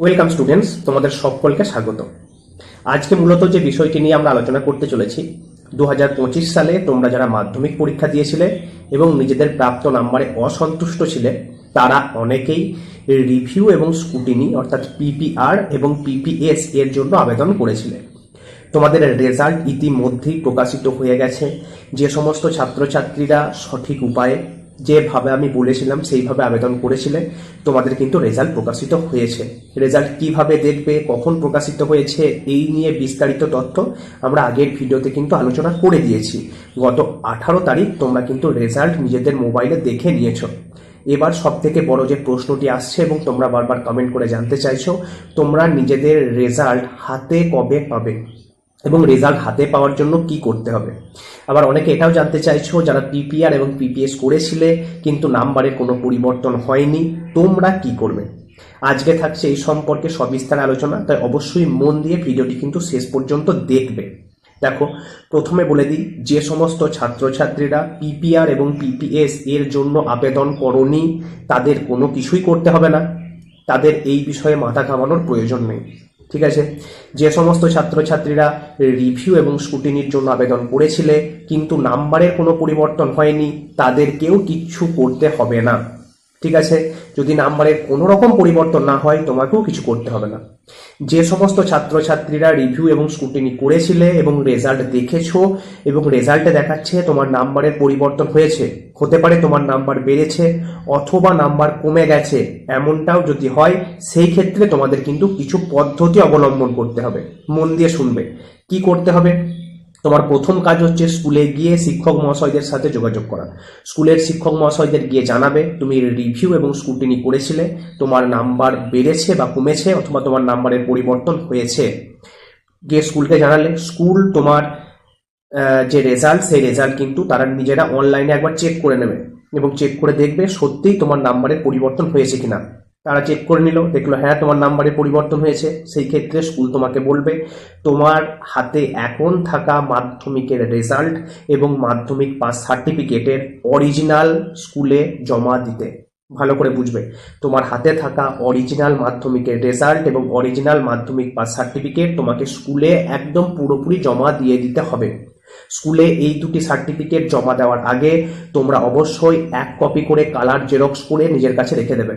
Welcome students তোমাদের সকলকে স্বাগত। আজকে মূলত যে বিষয়টি নিয়ে আমরা আলোচনা করতে চলেছি দু হাজার পঁচিশ সালে তোমরা যারা মাধ্যমিক পরীক্ষা দিয়েছিলে এবং নিজেদের প্রাপ্ত নাম্বারে অসন্তুষ্ট ছিলে, তারা অনেকেই রিভিউ এবং স্কুটিনি অর্থাৎ পিপিআর এবং পিপিএস এর জন্য আবেদন করেছিলে। তোমাদের রেজাল্ট ইতিমধ্যেই প্রকাশিত হয়ে গেছে। যে সমস্ত ছাত্রছাত্রীরা সঠিক উপায়ে যেভাবে আমি বলেছিলাম, সেইভাবে আবেদন করেছিলে, তোমাদের কিন্তু রেজাল্ট প্রকাশিত হয়েছে। রেজাল্ট কীভাবে দেখবে, কখন প্রকাশিত হয়েছে, এই নিয়ে বিস্তারিত তথ্য আমরা আগের ভিডিওতে কিন্তু আলোচনা করে দিয়েছি। গত আঠারো তারিখ তোমরা কিন্তু রেজাল্ট নিজেদের মোবাইলে দেখে নিয়েছো। এবার সব থেকে বড় যে প্রশ্নটি আসছে এবং তোমরা বারবার কমেন্ট করে জানতে চাইছো, তোমরা নিজেদের রেজাল্ট হাতে কবে পাবে? এবং রেজাল্ট হাতে পাওয়ার জন্য কি করতে হবে? আবার অনেকে এটাও জানতে চাইছো, যারা পিপিআর এবং পিপিএস করেছিলে, কিন্তু নাম্বারে কোনো পরিবর্তন হয়নি, তোমরা কি করবে? আজকে থাকছে এই সম্পর্কে সবিস্তার আলোচনা, তাই অবশ্যই মন দিয়ে ভিডিওটি কিন্তু শেষ পর্যন্ত দেখবে। দেখো, প্রথমে বলে দিই, যে সমস্ত ছাত্রছাত্রীরা পিপিআর এবং পিপিএস এর জন্য আবেদন করনি, তাদের কোনো কিছুই করতে হবে না। তাদের এই বিষয়ে মাথা ঘামানোর প্রয়োজন নেই। ঠিক আছে? যে সমস্ত ছাত্রছাত্রীরা রিভিউ এবং স্কুটিনির জন্য আবেদন করেছিলে, কিন্তু নাম্বারের কোনো পরিবর্তন হয়নি, তাদেরকেও কিচ্ছু করতে হবে না। ঠিক আছে? যদি নাম্বারের কোনো রকম পরিবর্তন না হয়, তোমাকেও কিছু করতে হবে না। যে সমস্ত ছাত্রছাত্রীরা রিভিউ এবং স্কুটিনি করেছিলে এবং রেজাল্ট দেখেছ এবং রেজাল্টে দেখাচ্ছে তোমার নাম্বারের পরিবর্তন হয়েছে, হতে পারে তোমার নাম্বার বেড়েছে অথবা নাম্বার কমে গেছে, এমনটাও যদি হয়, সেই ক্ষেত্রে তোমাদের কিন্তু কিছু পদ্ধতি অবলম্বন করতে হবে। মন দিয়ে শুনবে। কি করতে হবে? তোমার প্রথম কাজ হচ্ছে স্কুলে গিয়ে শিক্ষক মহাশয়দের সাথে যোগাযোগ করা। স্কুলের শিক্ষক মহাশয়দের গিয়ে জানাবে, তুমি রিভিউ এবং স্কুটিনি করেছিলে, তোমার নাম্বার বেড়েছে বা কমেছে অথবা তোমার নাম্বারের পরিবর্তন হয়েছে। গিয়ে স্কুলকে জানালে, স্কুল তোমার যে রেজাল্ট সেই রেজাল্ট কিন্তু তারা নিজেরা অনলাইনে একবার চেক করে নেবে এবং চেক করে দেখবে সত্যিই তোমার নাম্বারের পরিবর্তন হয়েছে কিনা। তারা চেক করে নিল, দেখল হ্যাঁ তোমার নাম্বারে পরিবর্তন হয়েছে, সেই ক্ষেত্রে স্কুল তোমাকে বলবে, তোমার হাতে এখন থাকা মাধ্যমিকের রেজাল্ট এবং মাধ্যমিক পাস সার্টিফিকেটের অরিজিনাল স্কুলে জমা দিতে। ভালো করে বুঝবে। তোমার হাতে থাকা অরিজিনাল মাধ্যমিকের রেজাল্ট এবং অরিজিনাল মাধ্যমিক পাস সার্টিফিকেট তোমাকে স্কুলে একদম পুরোপুরি জমা দিয়ে দিতে হবে। স্কুলে এই দুটি সার্টিফিকেট জমা দেওয়ার আগে তোমরা অবশ্যই এক কপি করে কালার জেরক্স করে নিজের কাছে রেখে দেবে।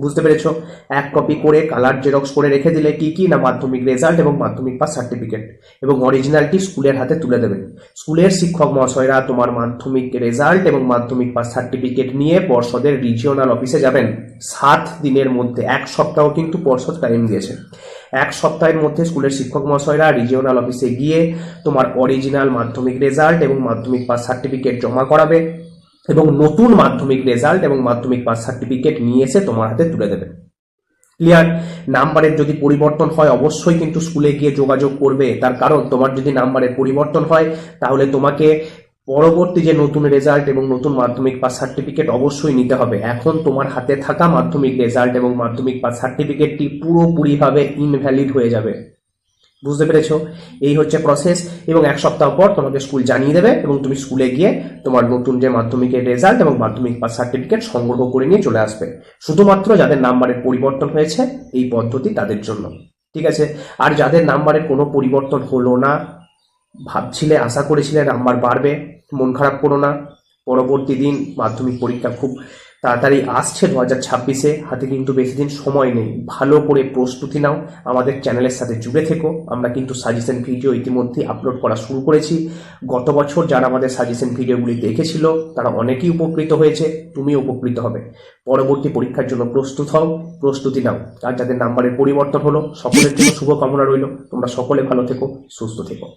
বুঝতে পেরেছ? এক কপি করে কালার জেরক্স করে রেখে দিলে কি কি না মাধ্যমিক রেজাল্ট এবং মাধ্যমিক পাস সার্টিফিকেট এবং অরিজিনালটি স্কুলের হাতে তুলে দেবেন। স্কুলের শিক্ষক মহাশয়রা তোমার মাধ্যমিক রেজাল্ট এবং মাধ্যমিক পাস সার্টিফিকেট নিয়ে পর্ষদের রিজিওনাল অফিসে যাবেন। সাত দিনের মধ্যে, এক সপ্তাহ কিন্তু পর্ষদ টাইম দিয়েছে। এক সপ্তাহের মধ্যে স্কুলের শিক্ষক মহাশয়রা রিজিওনাল অফিসে গিয়ে তোমার অরিজিনাল মাধ্যমিক রেজাল্ট এবং মাধ্যমিক পাস সার্টিফিকেট জমা করাবে। এবং নতুন মাধ্যমিক রেজাল্ট এবং মাধ্যমিক পাস সার্টিফিকেট নিয়ে এসে তোমার হাতে তুলে দেবে। ক্লিয়ার নাম্বারের যদি পরিবর্তন হয়, অবশ্যই কিন্তু স্কুলে গিয়ে যোগাযোগ করবে। তার কারণ, তোমার যদি নাম্বারের পরিবর্তন হয়, তাহলে তোমাকে পরবর্তী যে নতুন রেজাল্ট এবং নতুন মাধ্যমিক পাস সার্টিফিকেট অবশ্যই নিতে হবে। এখন তোমার হাতে থাকা মাধ্যমিক রেজাল্ট এবং মাধ্যমিক পাস সার্টিফিকেটটি পুরোপুরিভাবে ইনভ্যালিড হয়ে যাবে। বুঝতে পেরেছ? এই হচ্ছে প্রসেস এবং এক সপ্তাহ পর তোমাকে স্কুল জানিয়ে দেবে এবং তুমি স্কুলে গিয়ে তোমার নতুন যে মাধ্যমিকের রেজাল্ট এবং মাধ্যমিক পাস সার্টিফিকেট সংগ্রহ করে নিয়ে চলে আসবে। শুধুমাত্র যাদের নাম্বারের পরিবর্তন হয়েছে এই পদ্ধতি তাদের জন্য। ঠিক আছে? আর যাদের নাম্বারের কোনো পরিবর্তন হলো না, ভাবছিলে, আশা করেছিলে নাম্বার বাড়বে, মন খারাপ করো না। পরবর্তী দিন মাধ্যমিক পরীক্ষা খুব তাড়াতাড়ি আসছে দু হাজার ছাব্বিশে। হাতে কিন্তু বেশি দিন সময় নেই। ভালো করে প্রস্তুতি নাও। আমাদের চ্যানেলের সাথে জুড়ে থেকো। আমরা কিন্তু সাজেশন ভিডিও ইতিমধ্যেই আপলোড করা শুরু করেছি। গত বছর যারা আমাদের সাজেশন ভিডিওগুলি দেখেছিল, তারা অনেকেই উপকৃত হয়েছে। তুমি উপকৃত হবে। পরবর্তী পরীক্ষার জন্য প্রস্তুত হও। প্রস্তুতি নাও। আর যাদের নাম্বারের পরিবর্তন হলো, সকলের জন্য শুভকামনা রইল। তোমরা সকলে ভালো থেকো, সুস্থ থেকো।